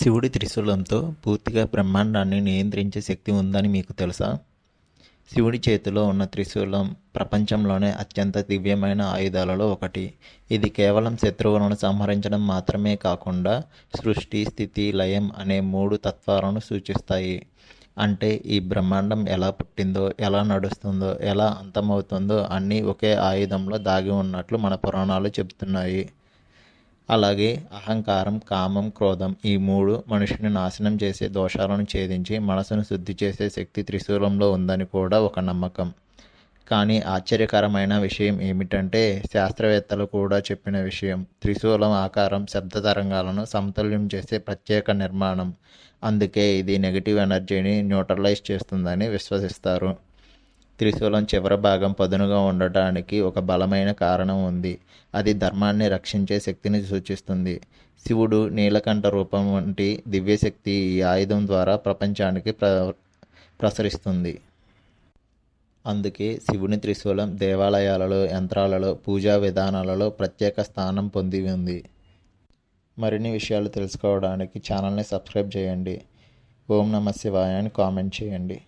శివుడి త్రిశూలంతో పూర్తిగా బ్రహ్మాండాన్ని నియంత్రించే శక్తి ఉందని మీకు తెలుసా? శివుడి చేతిలో ఉన్న త్రిశూలం ప్రపంచంలోనే అత్యంత దివ్యమైన ఆయుధాలలో ఒకటి. ఇది కేవలం శత్రువులను సంహరించడం మాత్రమే కాకుండా సృష్టి స్థితి లయం అనే మూడు తత్వాలను సూచిస్తాయి. అంటే ఈ బ్రహ్మాండం ఎలా పుట్టిందో ఎలా నడుస్తుందో ఎలా అంతమవుతుందో అన్నీ ఒకే ఆయుధంలో దాగి ఉన్నట్లు మన పురాణాలు చెబుతున్నాయి. అలాగే అహంకారం కామం క్రోధం ఈ మూడు మనుషుని నాశనం చేసే దోషాలను ఛేదించి మనసును శుద్ధి చేసే శక్తి త్రిశూలంలో ఉందని కూడా ఒక నమ్మకం. కానీ ఆశ్చర్యకరమైన విషయం ఏమిటంటే శాస్త్రవేత్తలు కూడా చెప్పిన విషయం త్రిశూలం ఆకారం శబ్ద తరంగాలను సమతుల్యం చేసే ప్రత్యేక నిర్మాణం. అందుకే ఇది నెగిటివ్ ఎనర్జీని న్యూట్రలైజ్ చేస్తుందని విశ్వసిస్తారు. త్రిశూలం చివరి భాగం పదునుగా ఉండటానికి ఒక బలమైన కారణం ఉంది. అది ధర్మాన్ని రక్షించే శక్తిని సూచిస్తుంది. శివుడు నీలకంఠ రూపం వంటి దివ్యశక్తి ఈ ఆయుధం ద్వారా ప్రపంచానికి ప్ర ప్రసరిస్తుంది. అందుకే శివుని త్రిశూలం దేవాలయాలలో యంత్రాలలో పూజా విధానాలలో ప్రత్యేక స్థానం పొంది ఉంది. మరిన్ని విషయాలు తెలుసుకోవడానికి ఛానల్ని సబ్స్క్రైబ్ చేయండి. ఓం నమ శివాయ అని కామెంట్ చేయండి.